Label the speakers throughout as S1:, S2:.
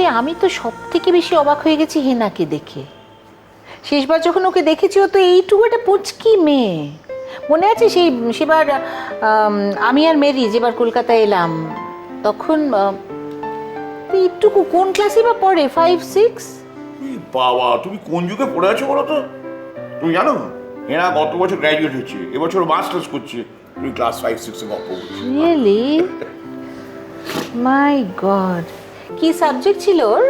S1: আরে আমি তো সব থেকে বেশি অবাক হয়ে গেছি হেনাকে দেখে। শেষবার যখন ওকে দেখেছি ও তো এইটুকু একটা পুচকি মেয়ে। মনে আছে সেই সেবার আমি আর মেরি যেবার কলকাতায় এলাম তখন এইটুকু কোন ক্লাসে বা পড়ে? ফাইভ সিক্স
S2: বাবা তুমি কোন যুগে পড়ে আছো বলো তো? তুমি জানো? এরা গত বছর গ্র্যাজুয়েট হচ্ছে এবছর মাস্টার্স করছে তুমি ক্লাস ফাইভ সিক্সে গল্প
S1: রিয়েলি মাই গড কি সাবজেক্ট ছিল ওর?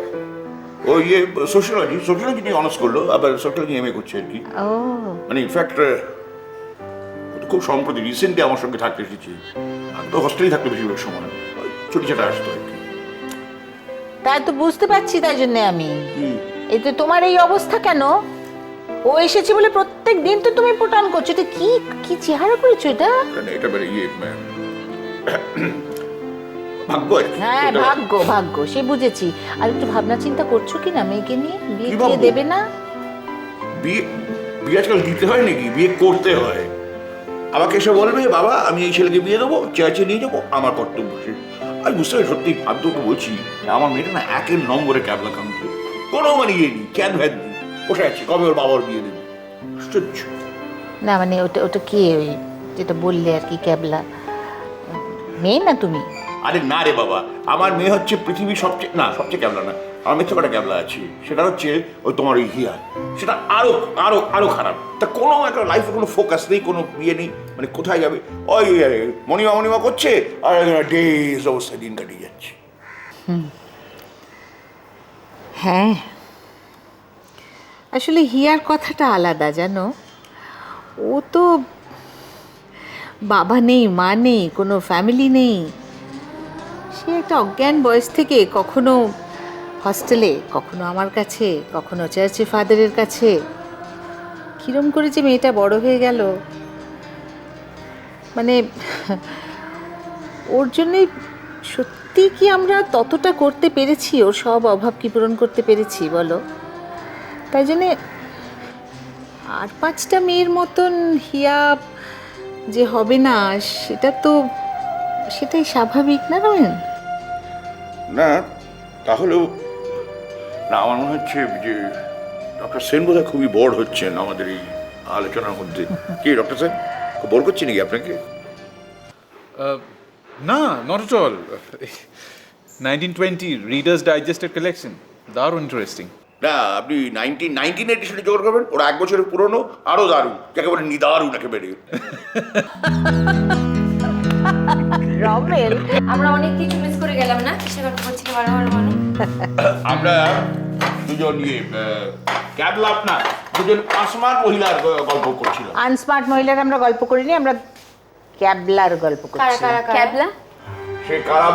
S2: ও ইয়ে সোশিয়োলজি সোশিয়োলজি নিয়ে অনার্স করল আবার সোশিয়োলজি এম এ করছে আর কি।
S1: ও।
S2: মানে ইনফ্যাক্ট খুব সম্প্রতি রিসেন্টলি আমার সঙ্গে থাকতে এসেছে। আমি তো হস্টেলেই থাকতে বেশিরভাগ সময় ছোটো ছোটো আসতো আর কি।
S1: তাই তো বুঝতে পারছি তাই জন্য আমি। এই তো তোমার এই অবস্থা কেন? ও এসেছে বলে প্রত্যেক দিন তো তুমি পোটান করছ। এটা কি কি চেহারা করেছ এটা?
S2: এটা মানে ইয়ে ভাগ্য
S1: হ্যাঁ ভাগ্য ভাগ্য সে বুঝেছি। আর একটু ভাবনা চিন্তা করছ কি না মেয়েকে নিয়ে? বিয়ে দিয়ে দেবে না?
S2: বিয়ে বিয়ে আজকাল দিতে হয় নাকি? বিয়ে করতে হয়। আমাকে এসে বলবে বাবা আমি এই ছেলেকে বিয়ে দেবো চেয়েছে নিয়ে যাব আমার কর্তব্য সে। আমি বুঝতে পারি সত্যি ভাগ্যকে বলছি আমার মেয়েটা না একের নম্বরে ক্যাবলা কাউন্টে কোনো মানে ইয়ে নেই ক্যান ভ্যান নেই। বসে আছে কবে ওর বাবার বিয়ে দেবে? আশ্চর্য।
S1: না মানে ওটা ওটা কে ওই যেটা বললে আর কি ক্যাবলা মেয়ে না তুমি?
S2: আরে না রে বাবা, আমার মেয়ে হচ্ছে পৃথিবীর সবচেয়ে না, সবচেয়ে ক্যাবলা না, আমার মেয়ে কটা ক্যাবলা আছে। সেটা হচ্ছে ওই তোমার ওই হিয়া সেটা আরও আরও আরও খারাপ। তা কোনো একটা লাইফে কোনো ফোকাস নেই, কোনো ইয়ে নেই মানে কোথায় যাবে? ওই মণিমা মণিমা করছে, আর ডেজ অবস্থায় দিন কাটিয়ে যাচ্ছে।
S1: হ্যাঁ। আসলে হিয়ার কথাটা আলাদা, জানো? ও তো বাবা নেই, মা নেই, কোনো ফ্যামিলি নেই। একটা অজ্ঞান বয়স থেকে কখনো হস্টেলে কখনো আমার কাছে, কখনো চার্চে ফাদারের কাছে। কিরম করে যে মেয়েটা বড় হয়ে গেল। মানে ওর জন্যে সত্যি কি আমরা ততটা করতে পেরেছি? ওর সব অভাব কি পূরণ করতে পেরেছি, বলো? তাই জন্যে আর পাঁচটা মেয়ের মতন হিয়া যে হবে না, সেটা তো, সেটাই স্বাভাবিক না রমেন?
S2: না তাহলেও না আমার মনে হচ্ছে যে ডক্টর সেন বোধহয় খুবই বোর্ড হচ্ছেন আমাদের এই আলোচনার মধ্যে। কি ডক্টর সেন? খুব বোর করছি নাকি আপনাকে?
S3: না not at all nineteen twenty readers digested collection দারুণ ইন্টারেস্টিং
S2: না আপনি নাইনটিন নাইনটিন এডিশনে জোগাড় করবেন ওরা এক বছরের পুরনো আরও দারুণ। যাকে বলে নিদারুণ একেবারে।
S1: রমেন
S4: আমরা অনেক কিছু মিস করে গেলাম না? কিসে গল্প করছি কি ভালো ভালো ভালো
S2: আমরা দুজন ইয়ে ক্যাবলাপ না দুজন আসমান মহিলার গল্প করছিলাম।
S1: আনস্মার্ট মহিলার আমরা গল্প করিনি আমরা ক্যাবলার গল্প
S4: কারা
S1: করছি
S4: কারা? ক্যাবলা?
S2: সে কারা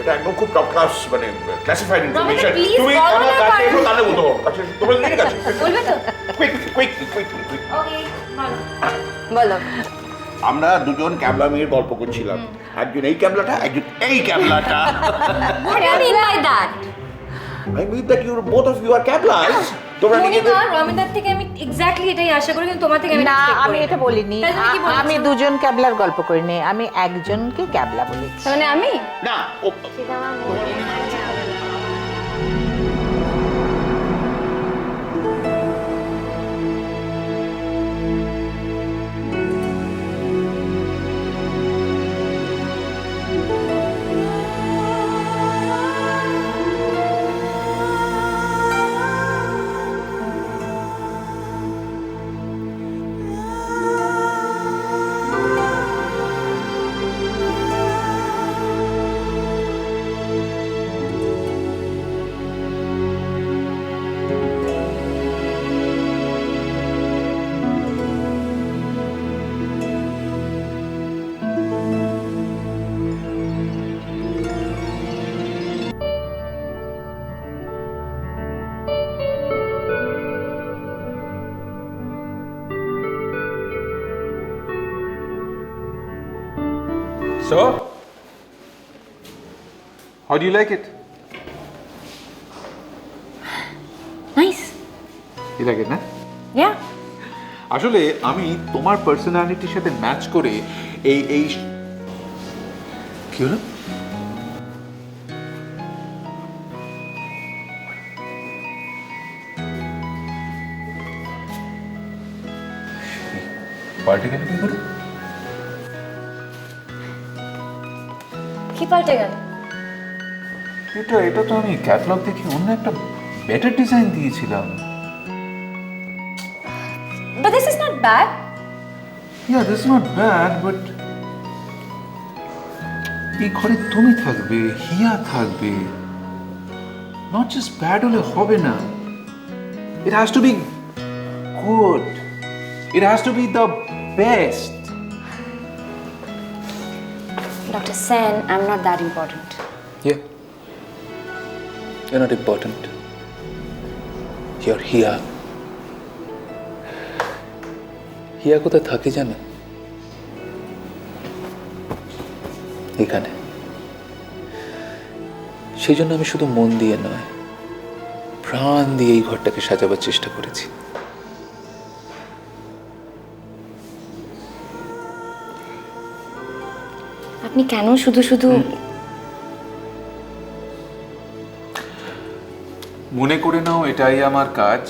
S2: এটা একদম খুব টপ ক্লাস মানে ক্লাসিফাইড ইনফরমেশন তুমি আমার কাছে। এসো তাহলে বলতে পারব। কাছে এসো। তোমরা কাছে
S4: বলবে তো?
S2: Quick quick quick
S4: quick okay বলো।
S2: আমরা দুজন ক্যাবলা মেয়ের গল্প করছিলাম। একজন এই ক্যাবলাটা একজন এই ক্যাবলাটা।
S4: What do you mean by that?
S2: I mean that you both of you are ক্যাবলাস তোমরা নিজেদের
S4: মনিকা রমিদার থেকে আমি এক্স্যাক্টলি এটাই আশা করি কিন্তু তোমার থেকে আমি
S1: না
S4: expect
S1: আমি
S4: করিনি।
S1: এটা বলিনি।
S4: তাহলে তুমি কি
S1: আ-
S4: বলেছ?
S1: আমি দুজন ক্যাবলার গল্প করিনি আমি একজনকে ক্যাবলা বলেছি।
S4: তার মানে আমি?
S2: না ও
S3: So, how do you like it?
S4: Nice.
S3: You like it, na?
S4: Yeah.
S3: আসলে আমি তোমার পার্সোনালিটির সাথে ম্যাচ করে এই এই কি হলো পাল্টে গেলে কি করে
S4: কি পাল্টে গেল?
S3: এটা এটা তো আমি ক্যাটালগ দেখে অন্য একটা বেটার ডিজাইন দিয়েছিলাম।
S4: But this is not bad
S3: yeah this not bad but এই ঘরে তুমি থাকবে হিয়া থাকবে। নট জাস্ট ব্যাড হলে হবে না। It has to be good it has to be the
S4: best doctor Sen I am not that
S3: Yeah. You're not important. You're here. Hiya কোথায় থাকে জানো এখানে সেই জন্য আমি শুধু মন দিয়ে নয়, প্রাণ দিয়ে এই ঘরটাকে সাজাবার চেষ্টা করেছি
S4: আপনি কেন শুধু শুধু
S3: মনে করে নাও এটাই আমার কাজ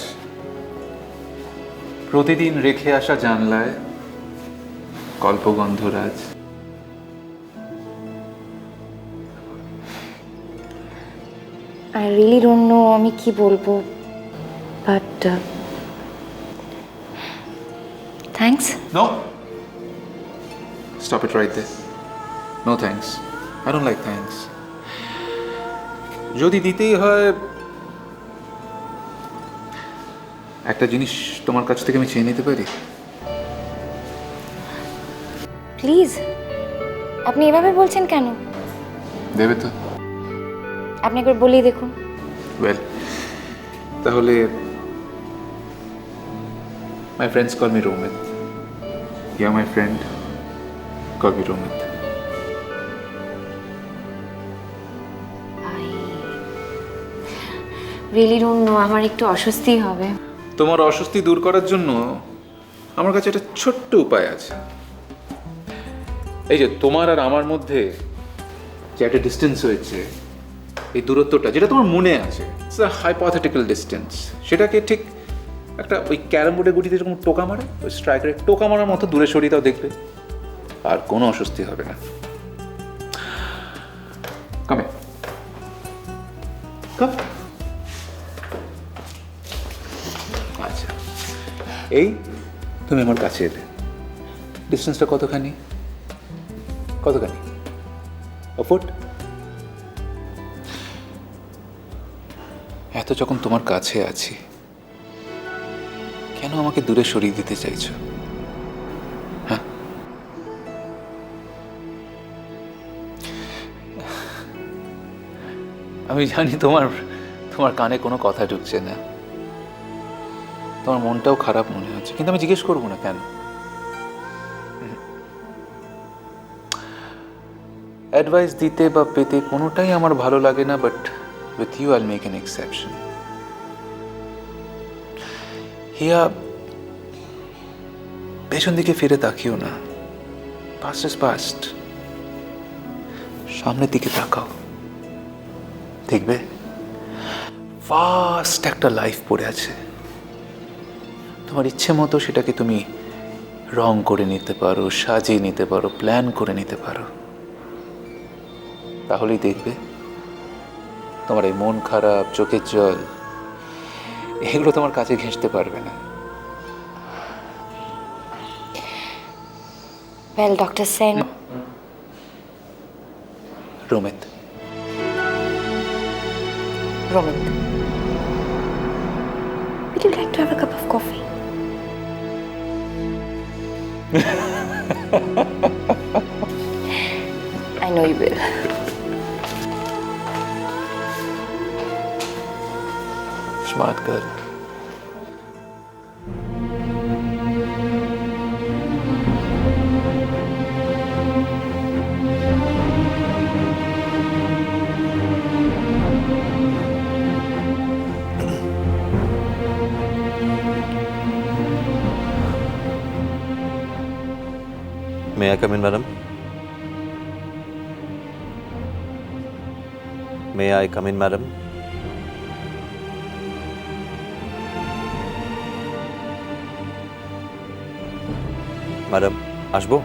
S3: প্রতিদিন রেখে আসা জানলায় কল্পগন্ধরাজ
S4: আই রিয়েলি ডোন্ট নো আমি কি বলব but thanks
S3: No. Stop it right there. No thanks. I don't like thanks. যদি দিতেই হয় একটা জিনিস তোমার কাছ থেকে আমি চেয়ে নিতে পারি?
S4: প্লিজ আপনি এভাবে বলছেন কেন?
S3: দেবে তো।
S4: আপনি একবার বলেই দেখুন।
S3: ওয়েল তাহলে my friends call me Romit yeah my friend call me Romit
S4: really don't know আমার একটু অস্বস্তি হবে।
S3: তোমার অস্বস্তি দূর করার জন্য আমার কাছে একটা ছোট্ট উপায় আছে। এই যে তোমার আর আমার মধ্যে যে একটা ডিস্টেন্স হয়েছে, এই দূরত্বটা, যেটা তোমার মনে আছে হাইপোথেটিক্যাল ডিস্টেন্স সেটাকে ঠিক একটা ওই ক্যারাম বোর্ডে গুটিতে যেরকম টোকা মারে, ওই স্ট্রাইকারের টোকা মারার মতো দূরে সরিয়ে দাও দেখবে, আর কোনো অস্বস্তি হবে না। এই, তুমি আমার কাছে এলে। ডিস্টেন্সটা কতখানি? কতখানি? ফুট এত যখন তোমার কাছে আছি, কেন আমাকে দূরে সরিয়ে দিতে চাইছো? হ্যাঁ? আমি জানি তোমার তোমার কানে কোনো কথা ঢুকছে না। তোমার মনটাও খারাপ মনে হচ্ছে। কিন্তু আমি জিজ্ঞেস করব না কেন? অ্যাডভাইস দিতে বা পেতে কোনোটাই আমার ভালো লাগে না but with you I'll make an exception here, পেছন দিকে ফিরে তাকিও না। পাস্ট ইজ পাস্ট সামনের দিকে তাকাও। দেখবে? ফাস্ট একটা লাইফ পড়ে আছে। তোমার ইচ্ছে মতো সেটাকে তুমি রং করে নিতে পারো সাজিয়ে নিতে পারো প্ল্যান করে নিতে পারো তাহলেই দেখবে তোমার এই মন খারাপ চোখের জল এগুলো তোমার কাছে ঘেঁষতে পারবে না
S4: well doctor Sen
S3: Romit
S4: Roman. Would you like to have a cup of coffee? I know you will.
S3: Smart girl.
S5: May I come in, madam? May I come in, madam?
S6: Madam আসবো